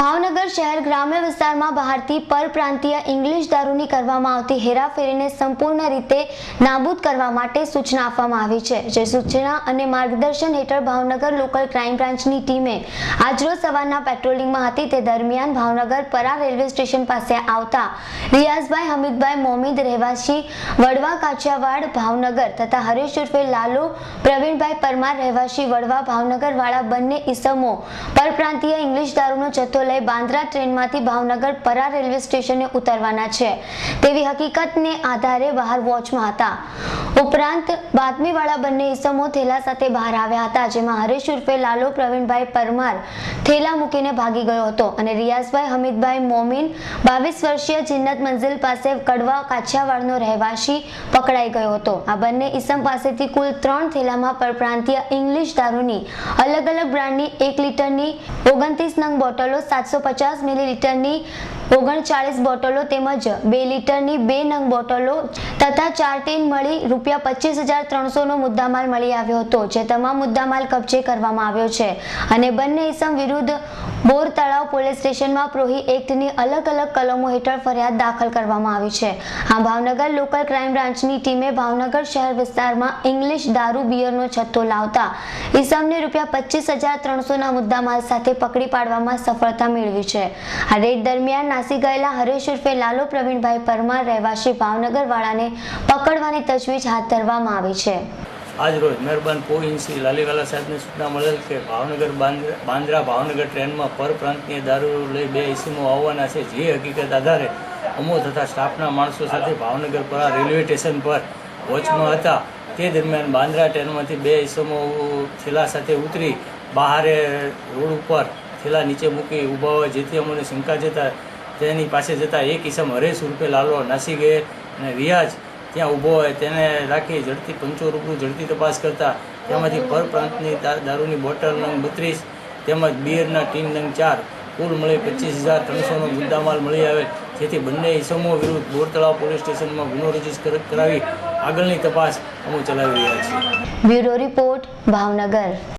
ભાવનગર શહેર ગ્રામ્ય વિસ્તારમાં બહારથી પરપ્રાંતીય ઇંગ્લિશ દારૂની કરવામાં આવતી હેરાફેરીને સંપૂર્ણ રીતે નાબૂદ કરવા માટે સૂચના આપવામાં આવી છે, જે સૂચના અને માર્ગદર્શન હેઠળ ભાવનગર લોકલ ક્રાઇમ બ્રાન્ચની ટીમે આજરોજ સવારના પેટ્રોલિંગમાં હતી. તે દરમિયાન ભાવનગર પરા રેલવે સ્ટેશન પાસે આવતા રિયાઝભાઈ હમીદભાઈ મોમીદ રહેવાસી વડવા કાચિયાવાડ ભાવનગર તથા હરેશ ઉર્ફે લાલુ પ્રવીણભાઈ પરમાર રહેવાસી વડવા ભાવનગર વાળા બંને ઈસમો પરપ્રાંતીય ઇંગ્લિશ દારૂનો જથ્થો લઈ બાંદ્રા ટ્રેનમાંથી ભાવનગર પરા રેલવે સ્ટેશને ઉતરવાના છે. તેવી હકીકતને આધારે બહાર વોચમાં હતા. ઉપરાંત, બાતમીવાળા બંને ઇસમો થેલા સાથે બહાર આવ્યા હતા, જેમાં હરેશ ઉર્ફે લાલો પ્રવીણભાઈ પરમાર થેલા મૂકીને ભાગી ગયો હતો અને રિયાઝભાઈ હમીદભાઈ મોમીન બાવીસ વર્ષીય જિન્નત મંઝિલ પાસે કડવા કાછિયાવાડનો રહેવાસી પકડાઈ ગયો હતો. આ બંને ઈસમ પાસેથી કુલ ત્રણ થેલામાં પરપ્રાંતીય ઇંગ્લિશ દારૂની અલગ અલગ બ્રાન્ડની એક લીટરની ઓગણત્રીસ નંગ બોટલો સાતસો પચાસ મિલીલીટરની ઓગણચાળીસ બોટલો તેમજ બે લીટરની બે નંગ બોટલો તથા ચાર ટીન મળી રૂપિયા પચીસ હજાર ત્રણસોનો મુદ્દામાલ મળી આવ્યો હતો, જે તમામ મુદ્દામાલ કબજે કરવામાં આવ્યો છે. અને બંને ઇસમ વિરુદ્ધ બોર તળાવ પોલીસ સ્ટેશનમાં પ્રોહી એક્ટની અલગ અલગ કલમો હેઠળ ફરિયાદ દાખલ કરવામાં આવી છે. આ ભાવનગર લોકલ ક્રાઇમ બ્રાન્ચની ટીમે ભાવનગર શહેર વિસ્તારમાં ઇંગ્લિશ દારૂ બિયરનો છત્તો લાવતા ઇસમને રૂપિયા પચીસ હજાર ત્રણસોના મુદ્દામાલ સાથે પકડી પાડવામાં સફળતા મેળવી છે. આ રેડ દરમિયાન નાસી ગયેલા હરેશ ઉર્ફે લાલુ પ્રવીણભાઈ પરમાર રહેવાસી ભાવનગર વાળાને પકડવાની તજવીજ હાથ ધરવામાં આવી છે. આજ રોજ મહેરબાન પોઈન શ્રી લાલીવાલા સાહેબને સૂચના મળેલ કે ભાવનગર બાંદ્રા ભાવનગર ટ્રેનમાં પરપ્રાંતીય દારૂ લઈ બે ઇસમો આવવાના છે. જે હકીકત આધારે અમો તથા સ્ટાફના માણસો સાથે ભાવનગર પર રેલવે સ્ટેશન પર વોચમાં હતા. તે દરમિયાન બાંદ્રા ટ્રેનમાંથી બે ઇસમો થેલા સાથે ઉતરી બહારે રોડ ઉપર થેલા નીચે મૂકી ઊભા હોય, જેથી અમને શંકા જતા તેની પાસે જતા એક ઇસમ હરેશ રૂપે લાલો નાસી ગયે અને રિયાઝ ત્યાં ઊભો હોય તેને રાખી ઝડપી પંચો રૂપનું ઝડપી તપાસ કરતા તેમાંથી પરપ્રાંતની દારૂની બોટલ નંગ બત્રીસ તેમજ બિયરના ટીન નંગ ચાર કુલ મળી પચીસ હજાર ત્રણસોનો મુદ્દામાલ મળી આવે. જેથી બંને ઇસમો વિરુદ્ધ બોરતળાવ પોલીસ સ્ટેશનમાં ગુનો રજિસ્ટર કરાવી આગળની તપાસ અમો ચલાવી રહ્યા છીએ બ્યુરો રિપોર્ટ ભાવનગર.